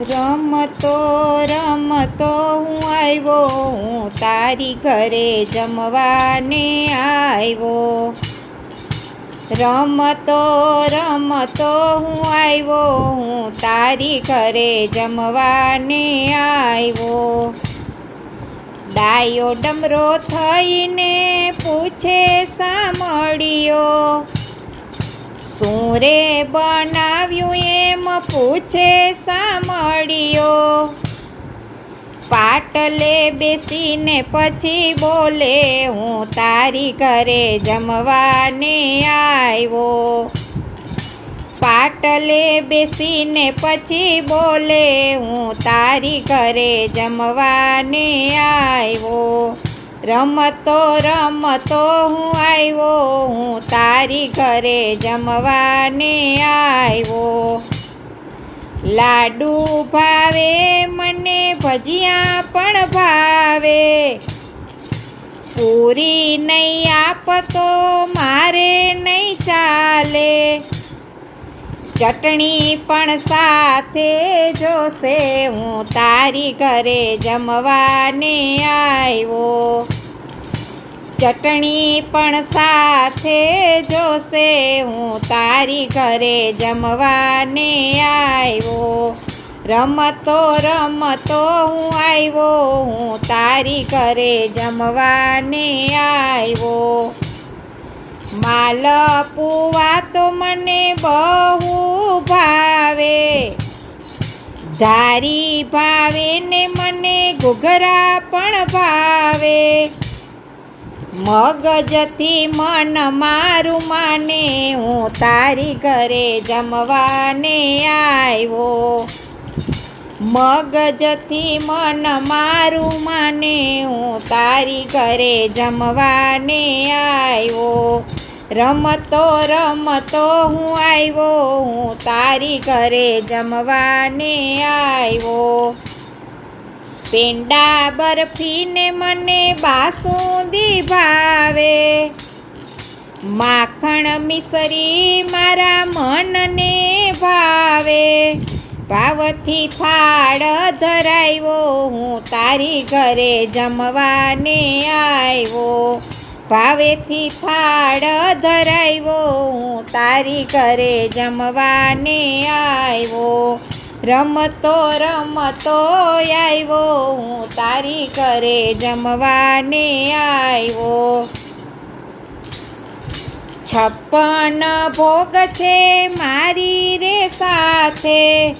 રમતો રમતો હું આવ્યો, હું તારી ઘરે જમવાને આવ્યો. રમતો રમતો હું આવ્યો, હું તારી ઘરે જમવાને આવ્યો. ડાયો ડમરો થઈને પૂછે સાંભળ્યો શું રે બનાવ્યું એમ પૂછે સાંભળ્યો. પાટલે બેસીને પછી બોલે, હું તારી ઘરે જમવાને આવ્યો. પાટલે બેસીને પછી બોલે, હું તારી ઘરે જમવાને આવ્યો. રમતો રમતો હું આવ્યો. તારી ઘરે જમવાને આવ્યો. લાડુ ભાવે, મને ભજીયા પણ ભાવે. પૂરી નહીં આપતો મારે નહીં ચાલે. ચટણી પણ સાથે જોશે હું તારી ઘરે જમવાને આવ્યો. ચટણી પણ સાથે જોશે. હું તારી ઘરે જમવાને આવ્યો. રમતો રમતો હું આવ્યો. હું તારી ઘરે જમવાને આવ્યો. માલ પુવા તો મને બહુ ભાવે. ધારી ભાવે ને મને ઘૂઘરા પણ ભાવે. મગજથી મન મારું માને, હું તારી ઘરે જમવાને આવ્યો. મગજથી મન મારું માને, હું તારી ઘરે જમવાને આવ્યો. રમતો રમતો હું આવ્યો, હું તારી ઘરે જમવાને આવ્યો. પેંડા બરફીને મને બાસુંદી ભાવે. માખણ મિસરી મારા મનને ભાવે. ભાવથી થાળ ધરાવ્યો હું તારી ઘરે જમવાને આવ્યો. ભાવેથી થાળ ધરાવ્યો હું તારી ઘરે જમવાને આવ્યો. રમતો રમતો આવ્યો હું તારી ઘરે જમવાને આવ્યો છપ્પન ભોગ છે મારી રે સાથે.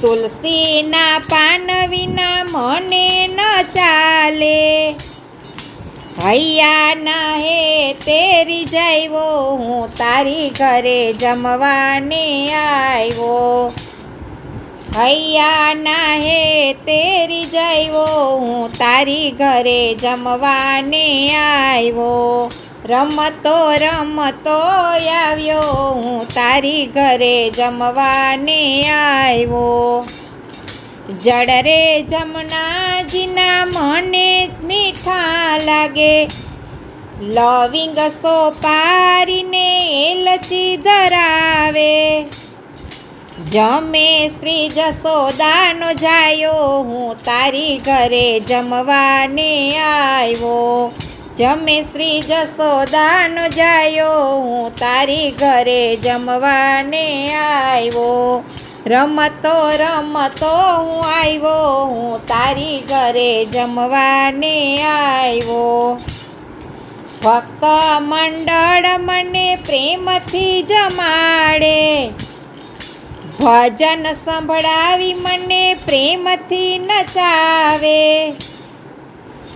તુલસીના પાન વિના મને ન ચાલે. હૈયા ના હે તેરી જાયવો હું તારી ઘરે જમવાને આવ્યો હૈયા ના હે તેરી જઈવો હું તારી ઘરે જમવાને આવ્યો. રમતો રમતો આવ્યો, હું તારી ઘરે જમવાને આવ્યો. જડ રે જમનાજીના મને મીઠા લાગે. લવિંગ સોપારીને એલચી ધરાવે. જમે શ્રી જસોદાનો જાયો, હું તારી ઘરે જમવાને આવ્યો. જમે શ્રી જસોદાનો જાયો, હું તારી ઘરે જમવાને આવ્યો. રમતો રમતો હું આવ્યો, હું તારી ઘરે જમવાને આવ્યો. ભક્ત મંડળ મને પ્રેમથી જમાડે. ભજન સંભળાવી મને પ્રેમથી નચાવે.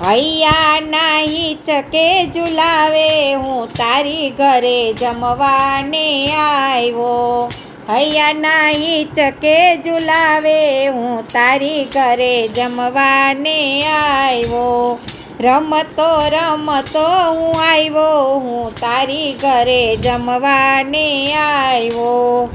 હૈયા નાહી ચકે ઝુલાવે, હું તારી ઘરે જમવાને આવ્યો. હૈયા નાહી ચકે ઝુલાવે, હું તારી ઘરે જમવાને આવ્યો. રમતો રમતો હું આવ્યો, હું તારી ઘરે જમવાને આવ્યો.